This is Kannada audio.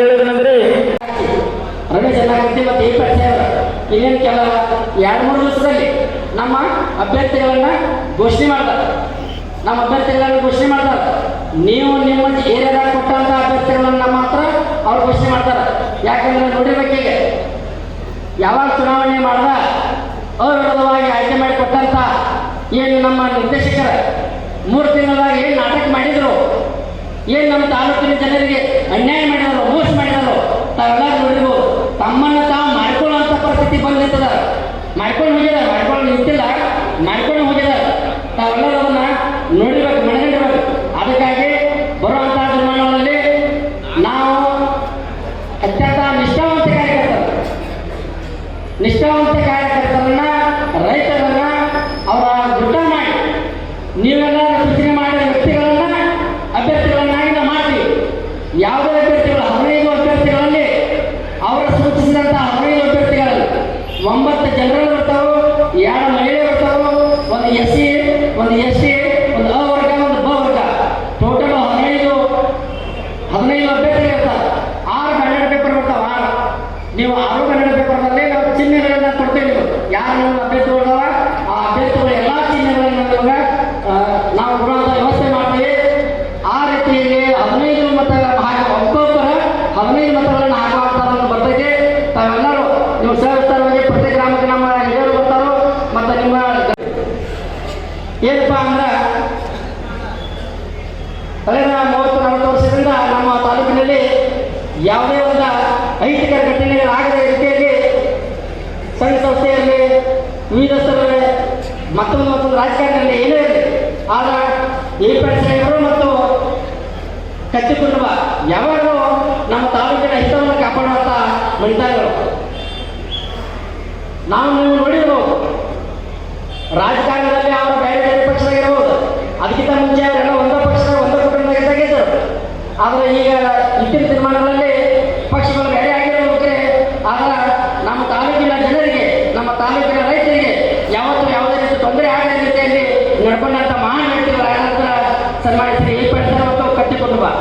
ಹೇಳಿದ್ರಂದ್ರೆ ರಮೇಶ್ ಏನಾಗುತ್ತೆ ಮತ್ತು ಈ ಇನ್ನೇನು ಕೆಲ ಎರಡು ಮೂರು ದಿವಸದಲ್ಲಿ ನಮ್ಮ ಅಭ್ಯರ್ಥಿಗಳನ್ನ ಘೋಷಣೆ ಮಾಡ್ತಾರೆ. ನಮ್ಮ ಅಭ್ಯರ್ಥಿಗಳನ್ನ ಘೋಷಣೆ ಮಾಡ್ತಾರೆ. ನೀವು ನಿಮ್ಮ ಏರಿಯಾದಾಗ ಕೊಟ್ಟಂತ ಅಭ್ಯರ್ಥಿಗಳನ್ನ ಮಾತ್ರ ಅವ್ರು ಘೋಷಣೆ ಮಾಡ್ತಾರೆ. ಯಾಕಂದ್ರೆ ನೋಡಿರ್ಬೇಕೀಗ ಯಾವಾಗ ಚುನಾವಣೆ ಮಾಡ್ದ ಅವಿರೋಧವಾಗಿ ಆಯ್ಕೆ ಮಾಡಿ ಕೊಟ್ಟಂತ ಏನು ನಮ್ಮ ನಿರ್ದೇಶಕರ, ಮೂರು ತಿಂಗಳಾಗಿ ಏನು ನಾಟಕ ಮಾಡಿದ್ರು? ಏನು ನಮ್ಮ ತಾಲೂಕಿನ ಜನರಿಗೆ ಅನ್ಯಾಯ ಮಾಡಿದ್ರು ಮೋಸ ಮಾಡಿದ್ರು ತಾವೆಲ್ಲ ನೋಡಿರ್ಬೋದು. ತಮ್ಮನ್ನ ತಾವು ಮಾಡ್ಕೊಳ್ಳುವಂಥ ಪರಿಸ್ಥಿತಿ ಬಂದಿರ್ತದ. ಮಾಡ್ಕೊಂಡು ಹೋಗಿದ ಮಾಡ್ಕೊಂಡು ನಿಂತಿಲ್ಲ. ಮಾಡ್ಕೊಂಡು ಹೋಗಿದ, ತಾವೆಲ್ಲರೂ ಅದನ್ನ ನೋಡಿರ್ಬೇಕು, ಮನಗಂಡಿರ್ಬೇಕು. ಅದಕ್ಕಾಗಿ ಬರುವಂತಹ ಚುನಾವಣೆಗಳಲ್ಲಿ ನಾವು ಅತ್ಯಂತ ನಿಷ್ಠಾವಂತ ಕಾರ್ಯಕರ್ತರು. ನಿಷ್ಠಾವಂತ ಕಾರ್ಯಕರ್ತರನ್ನ ಯಾವುದೇ ಅಭ್ಯರ್ಥಿಗಳು ಹದಿನೈದು ಅಭ್ಯರ್ಥಿಗಳಲ್ಲಿ ಅವರು ಸೂಚಿಸಿದಂತಹ ಹದಿನೈದು ಅಭ್ಯರ್ಥಿಗಳಲ್ಲಿ ಒಂಬತ್ತು ಜನರಲ್ ಬರ್ತಾವೆ ಎರಡು ಮಹಿಳೆ ಬರ್ತಾವೆ ಒಂದು ಎಸ್ ಸಿ ಒಂದು ಎಸ್ ಸಿ ಒಂದು ಅ ವರ್ಗ ಒಂದು ಬ ವರ್ಗ ಟೋಟಲ್ ಹದಿನೈದು ಹದಿನೈದು ಅಭ್ಯರ್ಥಿಗಳು ಇರ್ತಾರೆ. ಆರು ಕನ್ನಡ ಪೇಪರ್ ಬರ್ತಾವೆ. ಆರು ನೀವು ಆರು ಕನ್ನಡ ಪೇಪರ್ನಲ್ಲಿ ನಾವು ಚಿಹ್ನೆಗಳನ್ನ ಕೊಡ್ತೀವಿ ನೀವು ಯಾರು ನಿಮ್ಮ ಅಭ್ಯರ್ಥಿಗಳು ಏನಪ್ಪ ಅಂದ್ರೆ ಕಳೆದ ಮೂವತ್ತು, ನಲವತ್ತು ವರ್ಷದಿಂದ ನಮ್ಮ ತಾಲೂಕಿನಲ್ಲಿ ಯಾವುದೇ ಒಂದು ಘಟನೆಗಳು ಘಟನೆಗಳಾಗದ ರೀತಿಯಲ್ಲಿ ಸಂಘ ಸಂಸ್ಥೆಯಲ್ಲಿ ವಿವಿಧ ಸ್ಥಳಗಳಲ್ಲಿ ಮತ್ತೊಂದು ಮತ್ತೊಂದು ರಾಜಕಾರಣದಲ್ಲಿ ಏನೇ ಇರಲಿ ಆದ್ರೆ ಈ ಸಾಹೇಬರು ಮತ್ತು ಕಚ್ಚಿ ಕುಟುಂಬ, ಯಾವಾಗಲೂ ನಮ್ಮ ತಾಲೂಕಿನ ಹಿತವನ್ನು ಕಾಪಾಡುವಂತ ಮಣಿತಾಗಳು ನಾವು ನೀವು ನೋಡಿದ್ರು ರಾಜಕಾರಣದಲ್ಲಿ ಅವರು ಇತ್ತೀನ ತೀರ್ಮಾನಗಳಲ್ಲಿ ಪಕ್ಷಗಳು ಬೇರೆ ಆಗಿರೋದಕ್ಕೆ ಆದ್ರೆ ನಮ್ಮ ತಾಲೂಕಿನ ಜನರಿಗೆ, ನಮ್ಮ ತಾಲೂಕಿನ ರೈತರಿಗೆ ಯಾವತ್ತೂ ಯಾವುದೇ ರೀತಿ ತೊಂದರೆ ಆಗದ ರೀತಿಯಲ್ಲಿ ನಡ್ಕೊಂಡಂಥ ಮಹಾನ್ ವ್ಯಕ್ತಿಗಳ ಸನ್ಮಾನಿಸಿ ಈ ಪರಿಸರವನ್ನು ಕಟ್ಟಿಕೊಂಡು ಬಾ.